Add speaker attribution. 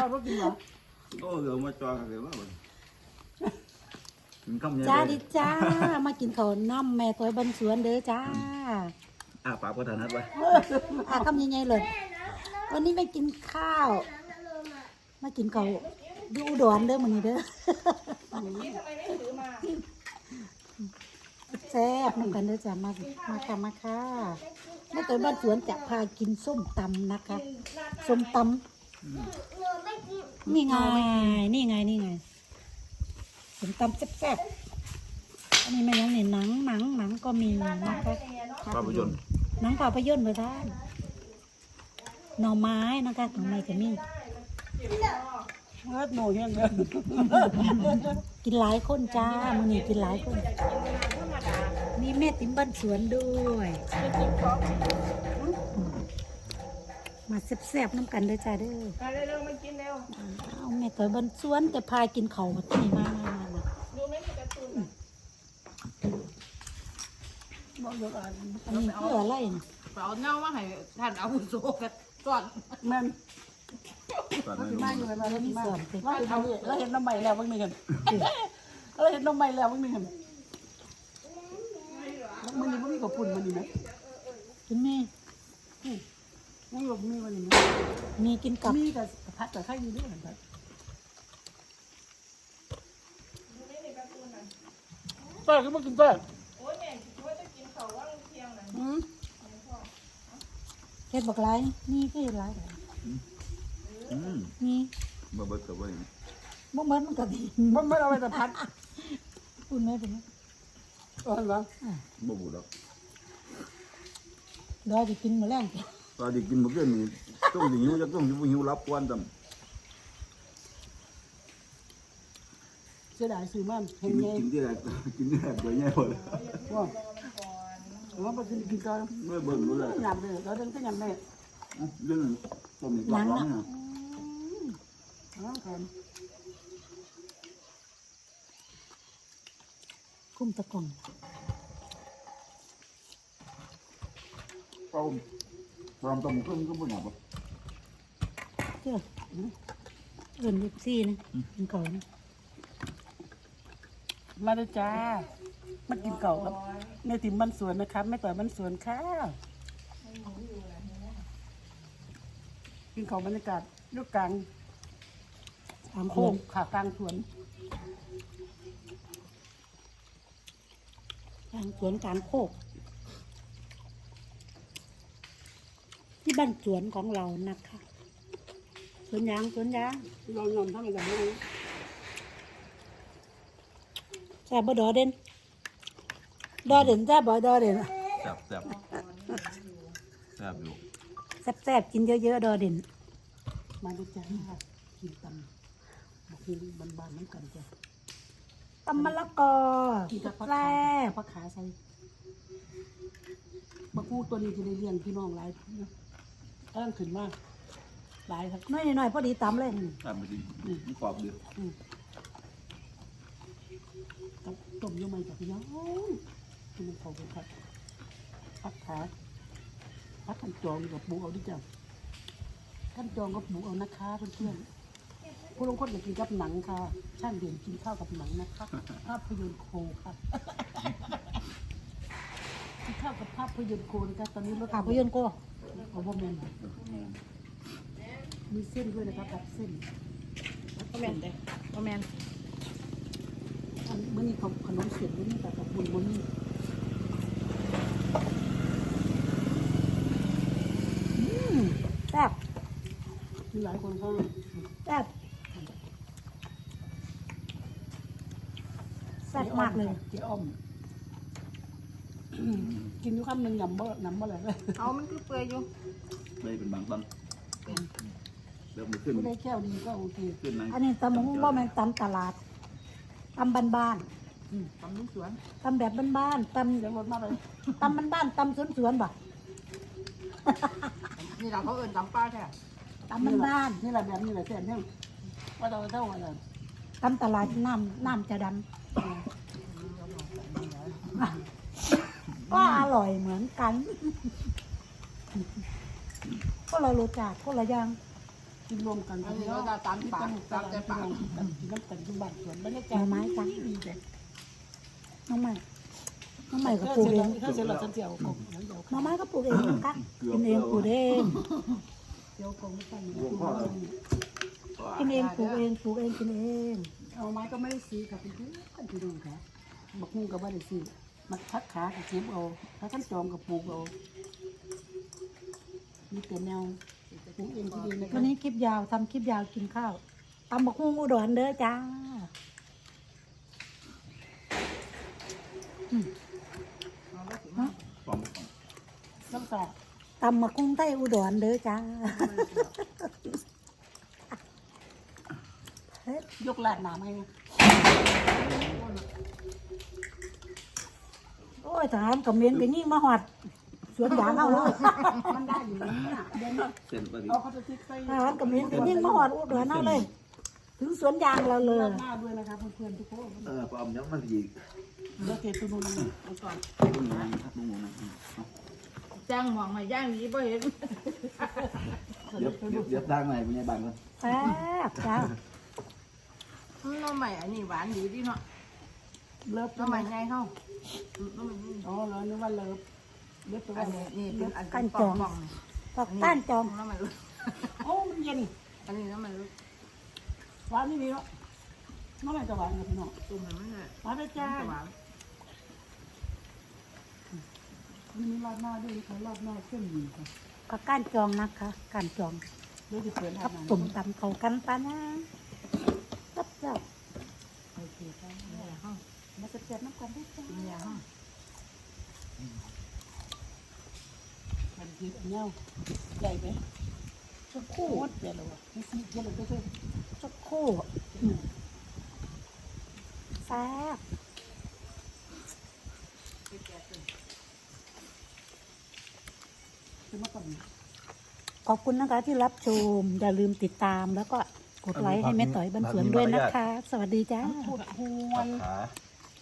Speaker 1: จ้าก็กินเหรอ
Speaker 2: โอ้เดี๋ยวมาจอยกันเลยว่ากินข้าวเหนียว
Speaker 3: จ้าดิจ้า มากินข้าวน้ำแม่ตัวบันสวนเด้อจ้า
Speaker 2: อะปากก็ถนัดไว้
Speaker 3: อาคำยังไงเลย วันนี้ไม่กินข้าว มากินข้าวดูอุดรเด้อมันนี้เด้อแซ่บน้ำกันเด้อจ้ามา มาค่ะมาค่ะแม่ตัวบ้านสวนจะพากินส้มตำนะคะ ส้มตำ นี่ไง นี่ไง นี่ไงส้มตำแซ่บๆอันนี้ไม่ยังเนี่ยหนังหนังหนังก็มีนะคะ
Speaker 2: ภาพยนตร์
Speaker 3: หนังภาพยนตร์ไปท่านหน่อไม้นะคะหน่อไม้จะมี
Speaker 1: เออหนูเฮียนเลย
Speaker 3: กินหลายคนจ้ามื้อนี้กินหลายคนมีแม่ติ๋มบ้านสวนด้วย มาแซ่บๆน้ำกันเด้อจ้าเด้อ
Speaker 4: มาเร็วๆมากินเร็ว
Speaker 3: เอาแม่ต่อยบ้านสวนแต่พากินเขาวที่นี่มามามามา
Speaker 4: ดูไหมมีการ์ตูน
Speaker 1: บอกเดี๋ยวอ่าน
Speaker 3: อันนี้เพื่ออะไรนะ
Speaker 4: เปล่าเน่ามาให้ท่านเอาหุ่นโซกันก่อน
Speaker 1: แม่น
Speaker 2: ตอน
Speaker 1: เรา
Speaker 2: นั้น
Speaker 1: สิมาอยู่ไหนมาเราสิ
Speaker 3: มี
Speaker 1: มา
Speaker 3: สอนสิ
Speaker 1: เราเห็นเราเราเห็นน้ำใหม่แล้วบางหนึ่งกันเราเห็นน้ำใหม่แล้วบางหนึ่งกันมันนี่มันมีกับปุ่นมันนี่ไหม
Speaker 3: คุณแม่
Speaker 1: มันกับมีมันนี่ไหม
Speaker 3: มีกินกับ
Speaker 1: มีกับพัดกับข้าวอยู่ด้วยเหมือนกันเต้ก็มากินเต้
Speaker 4: โอ้ยแม่คิดว่าจะกินเขาว่างเที่ยงนะ
Speaker 1: อืม
Speaker 3: เฮ็ดบักไรนี่ก็เฮ็ดไร
Speaker 2: อืม
Speaker 3: นี่
Speaker 2: บ่เบิดกับว่า
Speaker 3: บ่เหมือนมันก็ดี
Speaker 1: มันไม่เอาไปแต่พัด
Speaker 3: คุณแม่เป็นไง
Speaker 1: เออเหรอ
Speaker 2: บ่บูดอก
Speaker 3: เดี๋ยวจะกินมื้อแรง
Speaker 2: ตอนที่กินเมื่อกี้นี่ต้องหิวจะต้องหิวหิวรับกวนจ
Speaker 1: เสียดายซื้อมันำเห็
Speaker 2: กิ
Speaker 1: น
Speaker 2: น
Speaker 1: ไง
Speaker 2: กินที่แรกกินที่แรกเลยแย่หมดเลย
Speaker 1: ว่าว่าไปกินกินกัน
Speaker 2: เมื่อเบิ่งรู้เลย
Speaker 1: ยำเลยเราเดินก็ยำเลย
Speaker 2: เรื่องต้มนี่กรอบร้อนนะ
Speaker 1: อ๋อครับ
Speaker 3: คุ้มตะกล่อง
Speaker 2: ต้ม ตอนต้มเครื่องก็บ่หนักบ่
Speaker 3: เจ้าเอิ้นลูกซี่นะกินข้านะ
Speaker 1: มาเลยจ้ามากินเก่าครับในติมบ้านสวนนะครับแม่ต่อยบ้านสวนค่ะกินเขาบรรยากาศยุกกลาง
Speaker 3: ตาม
Speaker 1: โคกขากลางสวน
Speaker 3: ทางสวนกลารโคก ที่บ้านสวนของเรานะคะสวนยางสวนยาง
Speaker 1: ลองยอมทำอะไรได้
Speaker 3: แซ่บบ่ดอเด่นดอเด่นแซ่บบ่ดอเด่น
Speaker 2: แซ่บแซ่บแซ่บอยู่
Speaker 3: แซ่บๆกินเยอะๆดอเด่น
Speaker 1: มาเลยจ้ากินตำกินบานๆน้ำกันจ้ะ
Speaker 3: ตำมะละกอ
Speaker 1: กินกับผัก
Speaker 3: แซ่
Speaker 1: ขา
Speaker 3: บ
Speaker 1: ผักขาใส่มะกรูดตัวนี้จะได้เลี้ยงพี่น้องหลาย นะกำลังขึ้นมาหลายครับ
Speaker 3: น้อยหน่อยๆพอดีตำเลย
Speaker 2: แซ่บจริงมันกรอบดี
Speaker 1: กับต้มยำมันกับพี่น้องคือมันเข้ากันครับผักขาผักกันจองกับปูเอาดิจ้ะกันจองกับปูเอานะคะเพื่อนๆผู้ลงคนอยากกินกับหนังค่ะช่างเด่นกินข้าวกับหนังนะคะภาพยนตร์โคค่ะกินข้าวกับภาพยนตร์โคนะคะตอนนี้รถ
Speaker 3: ภาพยนตร์ก็
Speaker 1: เอาบ่แม่นมีเส้นด้วยนะครับกับเส้น
Speaker 4: พ่อแมนเด้พ่อแมน
Speaker 1: อันเมื่อนี้เขาขนมเสียนมื่อนี้แต่กับบุญมื่อนี้
Speaker 3: แซ่บ
Speaker 1: มีหลายคนเขา
Speaker 3: แซ่บแซ่บมากเลย
Speaker 1: เจ๊อ้อม กินอยู่คำหนึ่งยำบ่ยำบ่อะไรเลย
Speaker 4: เอามันคือเปื่อยอยู่
Speaker 2: ไม่เป็นบางตอนเริ่มขึ้น
Speaker 1: ไม่ได้แค่วดีก็โอเค
Speaker 2: ขึ้นนะ
Speaker 3: อันนี้ตำมะฮุ่งบ่แม่นตำตลาดตำบ้าน
Speaker 4: ทำนุ่งสวน
Speaker 3: ๆตำแบบบ้านๆต
Speaker 1: เดี๋ยวรถมาเลยำ
Speaker 3: ตำบ้านๆตำสวนๆบ่
Speaker 4: นี่เราเขาเอินจำป้าแท้
Speaker 3: ตำบ้าน
Speaker 1: นี่แหละแบบนี้แหละแซ่บเนี่ยว่าเราเท่าอะไร
Speaker 3: ๆตำตลาดน้ำน้ำจะดำ ก็อร่อยเหมือนกันก็เรารู้จักก็ละอย่าง
Speaker 1: กินรวมกัน
Speaker 4: อันนี้ก็จะตามปากตามใจปาก
Speaker 1: กินน้ำกันทุกบ้านสวนบรรยา
Speaker 3: ห
Speaker 1: กาศ
Speaker 3: น่อไม้จ้ะ
Speaker 1: ดีจ้ะ
Speaker 3: น้องใหม่น้องใหม่ก็
Speaker 1: ถ้า
Speaker 3: ปลูก
Speaker 1: เสร็จ
Speaker 3: เอ
Speaker 1: แล้ว
Speaker 3: ง
Speaker 1: ถ้าเสร็จแล้วฉันจะเอากบแล้วเดี๋ยว
Speaker 3: หน่อไม้ก็ปลูกเองนะคะกินเองปลูกเอง
Speaker 1: เดี๋ยวกบไม่ตั้ง
Speaker 3: กินเองปลูกเองปลูกเองกินเอง
Speaker 1: เอาไม้ก็ไม่ได้ซื้อค่ะคุณพี่ท่านพี่น้องค่ะบักหุ่งก็ไม่ได้ซื้อ มาพักขากับเก็บเอาถ้าท่านจองกับปลูกเอามีแต่แนวปลูกเองที่ดีนะ
Speaker 3: วั
Speaker 1: คะ
Speaker 3: นนี้คลิปยาวทำคลิปยาวกินข้าวตำบักหุ่งอุดรเด้อจ้า
Speaker 2: ฟอง
Speaker 1: น้ำตา
Speaker 3: ตำบักหุ่งไต้อุดรเด้อจ้า
Speaker 1: ยกลาดหนาไหม
Speaker 3: โอ้ยทหารกับเมียนก็ยิ่งมาหอดสวนยางเอาเลย
Speaker 1: มันได้อยู่นะเดี๋ยว
Speaker 2: เส้นปฏิ
Speaker 1: เอาพลาสติกใส่
Speaker 3: ทหารกับเมียนก็ยิ่งมาหอดอุดรเอาเลย ถึงสวนยางเราเลย
Speaker 1: ลาดหน้าด้วยนะคะเพื่อนๆทุกคน
Speaker 2: เออปอมยังมันอีก
Speaker 1: เลือกเกตุนุนเอาก่อน
Speaker 2: ลุงหนูครับลุงหนูนะ
Speaker 4: จ้างหมองให้ย่างนี้บ่เห็น
Speaker 2: เดี๋ยวเดี๋ยวเดี๋ยวตั้งไหนเป็นไงบ้างกัน
Speaker 3: แซ่บจ้า
Speaker 4: น้องใหม่อันนี้หวานดีดีเนาะ
Speaker 1: เลิฟ
Speaker 4: น้องใหม่ไงเฮาน้องใหม่นี่
Speaker 1: อ๋อเหรอนึกว่าเลิฟเลิฟตัว
Speaker 4: อันนี้นี่เป็นอันเป็นปองปอง
Speaker 3: ปอกต้านจอง
Speaker 4: น้องใหม่รู้
Speaker 1: โอ้มันเย็น
Speaker 4: อันนี้น้องใหม่รู้
Speaker 1: หวานนี่ดีเนาะน้องแม่จะหวานกับพี่น้อง
Speaker 4: ตุ่มให้มันเลย
Speaker 1: หวานได้จ้า
Speaker 4: หวาน
Speaker 1: มีมีราดหน้าด้วยนะคะราดหน้าเส้นหมี่ค่ะ
Speaker 3: ก็ก้านจองนะคะก้านจอง
Speaker 1: เดี๋ยวจะเปิดรา
Speaker 3: กั
Speaker 1: ด
Speaker 3: บ
Speaker 1: หน้า
Speaker 3: ตุ่มตำเขากันปานะกับเจ้า
Speaker 1: โอเคค่ะ
Speaker 4: เนี่ยเฮา
Speaker 3: มาจะเจ็บน้ำกันได้จ้า
Speaker 4: กินยาเฮา
Speaker 1: มันคือเงี้ยใหญ่ไหมสักคู่หมดใหญ่เลยวะนี่สิเยอะเลยก็คือ
Speaker 3: สักครู่แซ่บ
Speaker 1: คือมาก่อน
Speaker 3: ขอบคุณนะคะที่รับชม อย่าลืมติดตามแล้วก็กดไลค์ให้แม่ต่อยบันสวนด้วยนะคะ สวัสดีจ้า
Speaker 1: ปวดหัว
Speaker 2: ขา